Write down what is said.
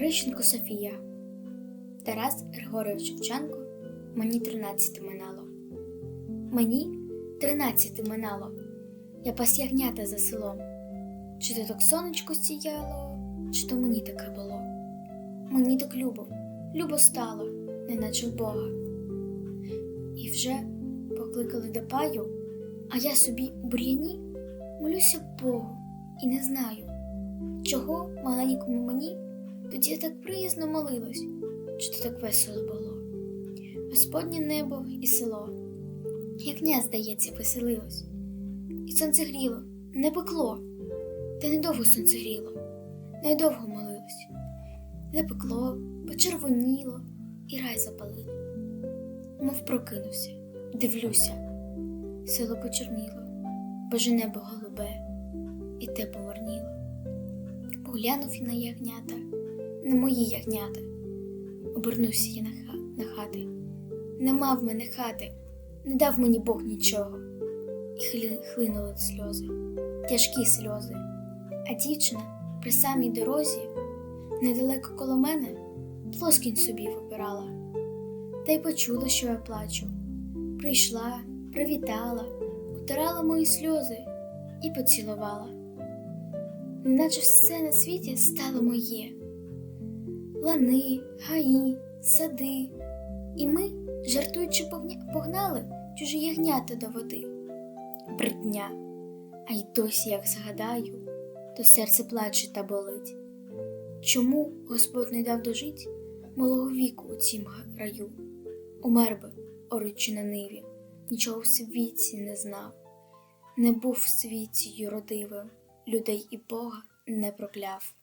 Ющенко Софія. Тарас Григорович Шевченко. Мені тринадцяти минало. Мені тринадцяти минало. Я пас ягнята за селом. Чи то так сонечко сіяло, чи то мені таке було. Мені так любо, любо стало, неначе в Бога. І вже покликали до паю, а я собі у бур'яні молюся Богу і не знаю, чого маленькому мені тоді я так приязно молилась, чи то так весело було. Господнє небо і село, як князь, здається, веселилось, і сонце гріло, не пекло, та недовго сонце гріло, недовго молилось. Запекло, почервоніло і рай запалило. Мов прокинувся, дивлюся, село почорніло, боже небо голубе, і те помарніло. Поглянув і на ягнята, на мої ягнята. Обернувся я на, ха- на хати. Нема в мене хати, не дав мені Бог нічого. І хлі- хлинули сльози, тяжкі сльози. А дівчина при самій дорозі, недалеко коло мене, плоскінь собі вибирала. Та й почула, що я плачу. Прийшла, привітала, утирала мої сльози і поцілувала. Неначе все на світі стало моє. Лани, гаї, сади. І ми, жартуючи, погнали чужі ягнята до води. Бридня, а й досі, як згадаю, то серце плаче та болить. Чому Господь не дав дожить малого віку у цім раю? Умер би, оричі на ниві, нічого в світі не знав, не був в світі юродивим, людей і Бога не прокляв.